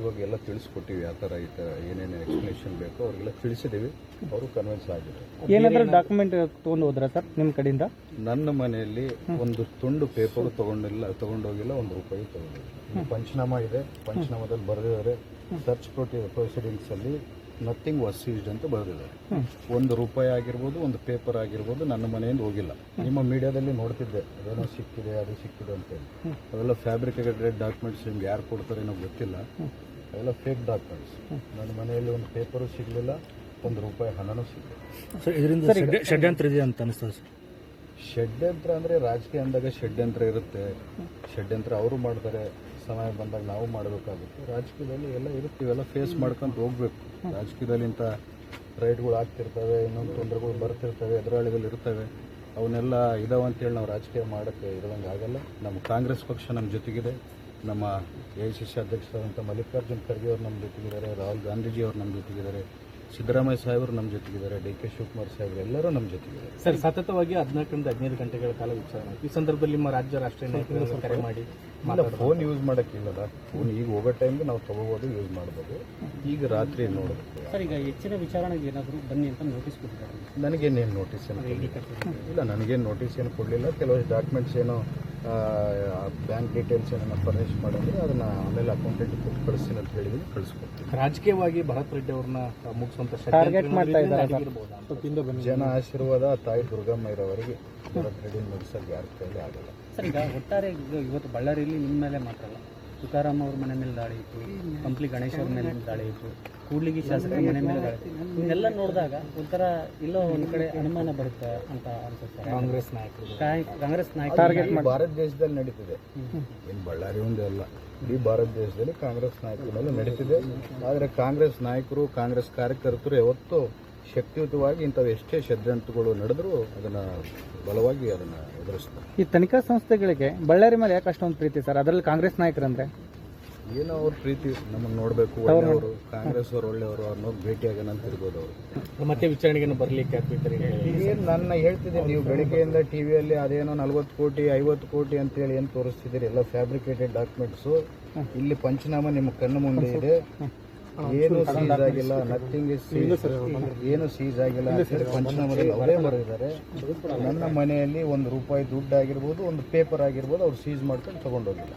ಇವಾಗ ಎಲ್ಲ ತಿಳಿಸ್ಕೊಟ್ಟಿವಿ ಆ ಥರ ಈ ಥರ ಏನೇನು ಎಕ್ಸ್ಪ್ಲನೇಷನ್ ಬೇಕೋ ಅವ್ರಿಗೆಲ್ಲ ತಿಳಿಸಿದ್ದೀವಿ ಅವರು ಕನ್ವಿನ್ಸ್ ಆಗಿದ್ದಾರೆ. ಏನಾದರೂ ಡಾಕ್ಯುಮೆಂಟ್ ತೊಗೊಂಡು ಹೋದ್ರ ಸರ್ ನಿಮ್ಮ ಕಡೆಯಿಂದ? ನನ್ನ ಮನೆಯಲ್ಲಿ ಒಂದು ತುಂಡು ಪೇಪರ್ ತಗೊಂಡಿಲ್ಲ ತಗೊಂಡೋಗಿಲ್ಲ ಒಂದು ರೂಪಾಯಿ ತಗೊಂಡಿಲ್ಲ. ಪಂಚನಾಮ ಇದೆ ಪಂಚನಾಮದಲ್ಲಿ ಬರೆದಿದ್ದಾರೆ. ಸರ್ಚ್ ಪ್ರೊಟಿ ಅಲ್ಲಿ ನಥಿಂಗ್ ವಾಸ್ ಸೀಸ್ಡ್ ಅಂತ ಬರೆದಿದ್ದಾರೆ. ಒಂದು ರೂಪಾಯಿ ಆಗಿರ್ಬೋದು ಒಂದು ಪೇಪರ್ ಆಗಿರ್ಬೋದು ನನ್ನ ಮನೆಯಿಂದ ಹೋಗಿಲ್ಲ. ನಿಮ್ಮ ಮೀಡಿಯಾದಲ್ಲಿ ನೋಡ್ತಿದ್ದೆ ಅದೇನೋ ಸಿಕ್ಕಿದೆ ಅದು ಸಿಕ್ಕಿದೆ ಅಂತೇಳಿ. ಅವೆಲ್ಲ ಫ್ಯಾಬ್ರಿಕೇಟೆಡ್ ಡಾಕ್ಯುಮೆಂಟ್ಸ್ ನಿಮ್ಗೆ ಯಾರು ಕೊಡ್ತಾರೆ ಏನೋ ಗೊತ್ತಿಲ್ಲ. ಅವೆಲ್ಲ ಫೇಕ್ ಡಾಕ್ಯುಮೆಂಟ್ಸ್ ನನ್ನ ಮನೆಯಲ್ಲಿ ಒಂದು ಪೇಪರು ಸಿಗಲಿಲ್ಲ ಒಂದು ರೂಪಾಯಿ ಹಣನೂ ಸಿಗಲಿಲ್ಲ. ಸರ್ ಇದರಿಂದ ಷಡ್ಯಂತ್ರ ಇದೆ ಅಂತ ಅನಿಸ್ತದೆ ಸರ್? ಷಡ್ಯಂತ್ರ ಅಂದರೆ ರಾಜಕೀಯ ಅಂದಾಗ ಷಡ್ಯಂತ್ರ ಇರುತ್ತೆ. ಷಡ್ಯಂತ್ರ ಅವರು ಮಾಡ್ತಾರೆ. ಸಮಯ ಬಂದಾಗ ನಾವು ಮಾಡಬೇಕಾಗುತ್ತೆ. ರಾಜಕೀಯದಲ್ಲಿ ಎಲ್ಲ ಇರುತ್ತೆ, ಇವೆಲ್ಲ ಫೇಸ್ ಮಾಡ್ಕೊಂಡು ಹೋಗ್ಬೇಕು. ರಾಜಕೀಯದಲ್ಲಿ ಇಂಥ ರೈಟ್ಗಳು ಆಗ್ತಿರ್ತವೆ, ಇನ್ನೊಂದು ತೊಂದರೆಗಳು ಬರ್ತಿರ್ತವೆ, ಎದುರಾಳಿಗಳು ಇರ್ತವೆ. ಅವನ್ನೆಲ್ಲ ಇದಾವೆ ಅಂತೇಳಿ ನಾವು ರಾಜಕೀಯ ಮಾಡೋಕ್ಕೆ ಇರೋದಂಗೆ ಆಗಲ್ಲ. ನಮ್ಮ ಕಾಂಗ್ರೆಸ್ ಪಕ್ಷ ನಮ್ಮ ಜೊತೆಗಿದೆ. ನಮ್ಮ ಎ ಸಿ ಸಿ ಅಧ್ಯಕ್ಷರಾದಂಥ ಮಲ್ಲಿಕಾರ್ಜುನ್ ಖರ್ಗೆ ಅವರು ನಮ್ಮ ಜೊತೆಗಿದ್ದಾರೆ, ರಾಹುಲ್ ಗಾಂಧೀಜಿ ಅವರು ನಮ್ಮ ಜೊತೆಗಿದ್ದಾರೆ. ಸಿದ್ದರಾಮಯ್ಯ ಸಾಹೇಬರು ನಮ್ಮ ಜೊತೆಗಿದ್ದಾರೆ ಡಿ ಕೆ ಶಿವಕುಮಾರ್ ಸಾಹೇಬರು ಎಲ್ಲರೂ ನಮ್ಮ ಜೊತೆಗಿದ್ದಾರೆ. ಸರ್ ಸತತವಾಗಿ ಹದಿನಾಲ್ಕರಿಂದ ಹದಿನೈದು ಗಂಟೆಗಳ ಕಾಲ ವಿಚಾರಣೆ ಈ ಸಂದರ್ಭದಲ್ಲಿ ನಿಮ್ಮ ರಾಜ್ಯ ರಾಷ್ಟ್ರೀಯ ನಾಯಕರು ಕರೆ ಮಾಡಿ ಫೋನ್ ಯೂಸ್ ಮಾಡೋಕ್ಕಿಲ್ಲಲ್ಲ ಫೋನ್ ಈಗ ಹೋಗೋ ಟೈಮ್ಗೆ ನಾವು ತಗೋಬೋದು ಯೂಸ್ ಮಾಡ್ಬೋದು. ಈಗ ರಾತ್ರಿ ನೋಡಬೇಕು. ಸರ್ ಈಗ ಹೆಚ್ಚಿನ ವಿಚಾರಣೆಗೆ ಏನಾದರೂ ಬನ್ನಿ ಅಂತ ನೋಟಿಸ್ ಕೊಟ್ಟಿದ್ದಾರೆ. ನನಗೇನೇನು ನೋಟಿಸ್ ಏನು. ಇಲ್ಲ ನನಗೇನು ನೋಟಿಸ್ ಏನು ಕೊಡಲಿಲ್ಲ. ಕೆಲವೊಂದು ಡಾಕ್ಯುಮೆಂಟ್ಸ್ ಏನೋ ಬ್ಯಾಂಕ್ ಡೀಟೇಲ್ಸ್ ಏನನ್ನ ಫರ್ನಿಶ್ ಮಾಡಿದ್ರೆ ಅದನ್ನು ಆಮೇಲೆ ಅಕೌಂಟೆಂಟ್ ಕೊಟ್ಟು ಕಳಿಸ್ತೀನಿ ಅಂತ ಹೇಳಿದ್ದೀನಿ ಕಳಿಸ್ಕೊಡ್ತೀನಿ. ರಾಜಕೀಯವಾಗಿ ಭರತ್ ರೆಡ್ಡಿ ಅವ್ರನ್ನ ಮುಗಿಸುವಂತ ಟಾರ್ಗೆಟ್ ಮಾಡ್ತಾ ಇದ್ದಾರೆ ಸರ್. ಜನ ಆಶೀರ್ವಾದ ತಾಯಿ ದುರ್ಗಮ್ಮ ಇರೋವರೆಗೆ ಭರತ್ ರೆಡ್ಡಿ ಮುಗಿಸೋಕೆ ಯಾರ ಕೈಲಿ ಆಗಲ್ಲ. ಸರ್ ಈಗ ಒಟ್ಟಾರೆ ಈಗ ಇವತ್ತು ಬಳ್ಳಾರಿಯಲ್ಲಿ ನಿಮ್ಮ ಮೇಲೆ ಮಾತ್ರ ಅಲ್ಲ. ತುಕಾರಾಮ್ ಅವ್ರ ಮನೆ ಮೇಲೆ ದಾಳಿ ಇತ್ತು ಕಂಪ್ಲಿ ಗಣೇಶ್ ಅವ್ರ ಮೇಲೆ ದಾಳಿ ಇತ್ತು ಕೂಡ್ಲಿಗಿ ಶಾಸಕರ ಮನೆ ಮೇಲೆ ದಾಳಿ ಇತ್ತು. ಇವನ್ನೆಲ್ಲ ನೋಡಿದಾಗ ಒಂಥರ ಇಲ್ಲೋ ಒಂದು ಕಡೆ ಅನುಮಾನ ಬರುತ್ತೆ ಅಂತ ಅನ್ಸುತ್ತೆ. ಕಾಂಗ್ರೆಸ್ ನಾಯಕರು ಕಾಂಗ್ರೆಸ್ ನಾಯಕ ಇಡೀ ಭಾರತ ದೇಶದಲ್ಲಿ ನಡೀತಿದೆ. ಏನು ಬಳ್ಳಾರಿ ಒಂದೇ ಅಲ್ಲ. ಇಡೀ ಭಾರತ ದೇಶದಲ್ಲಿ ಕಾಂಗ್ರೆಸ್ ನಾಯಕರು ಮೇಲೆ ನಡೀತಿದೆ. ಆದರೆ ಕಾಂಗ್ರೆಸ್ ನಾಯಕರು ಕಾಂಗ್ರೆಸ್ ಕಾರ್ಯಕರ್ತರು ಯಾವತ್ತೂ ಶಕ್ತಿಯುತವಾಗಿ ಇಂಥವು ಎಷ್ಟೇ ಷಡ್ಯಂತ್ರಗಳು ನಡೆದರೂ ಅದನ್ನು ಬಲವಾಗಿ ಅದನ್ನು ಎದುರಿಸ್ತಾರೆ ಈ ತನಿಖಾ ಸಂಸ್ಥೆಗಳಿಗೆ ಬಳ್ಳಾರಿ ಮೇಲೆ ಯಾಕೆ ಅಷ್ಟೊಂದು ಪ್ರೀತಿ ಸರ್? ಅದರಲ್ಲಿ ಕಾಂಗ್ರೆಸ್ ನಾಯಕರಂದ್ರೆ? ಏನೋ ಅವ್ರ ಪ್ರೀತಿ ನಮ್ಮನ್ನು ನೋಡಬೇಕು ಒಳ್ಳೆಯವರು ಕಾಂಗ್ರೆಸ್ ಅವರು ಒಳ್ಳೆಯವರು ಅವ್ರನ್ನ ಭೇಟಿ ಆಗೋಣ ಅಂತ ಇರ್ಬೋದು ಅವರು. ಮತ್ತೆ ವಿಚಾರಣೆಗೆ ಬರ್ಲಿಕ್ಕೆ ಏನು ನನ್ನ ಹೇಳ್ತಿದ್ದೀನಿ ನೀವು ಬೆಳಿಗ್ಗೆಯಿಂದ ಟಿ ವಿಯಲ್ಲಿ ಅದೇನೋ ನಲ್ವತ್ತು ಕೋಟಿ ಐವತ್ತು ಕೋಟಿ ಅಂತೇಳಿ ಏನು ತೋರಿಸ್ತಿದ್ದೀರಿ ಎಲ್ಲ ಫ್ಯಾಬ್ರಿಕೇಟೆಡ್ ಡಾಕ್ಯುಮೆಂಟ್ಸು ಇಲ್ಲಿ ಪಂಚನಾಮ ನಿಮ್ಮ ಕಣ್ಣು ಮುಂದೆ ಇದೆ. ಏನು ಸೀಸ್ ಆಗಿಲ್ಲ ನಥಿಂಗ್ ಇಸ್ ಏನು ಸೀಸ್ ಆಗಿಲ್ಲ. ಪಂಚನಾಮದಲ್ಲಿ ಅವರೇ ಬರೆದಿದ್ದಾರೆ ನನ್ನ ಮನೆಯಲ್ಲಿ ಒಂದು ರೂಪಾಯಿ ದುಡ್ಡು ಆಗಿರ್ಬೋದು ಒಂದು ಪೇಪರ್ ಆಗಿರ್ಬೋದು ಅವ್ರು ಸೀಸ್ ಮಾಡ್ಕೊಂಡು ತಗೊಂಡೋಗಿಲ್ಲ.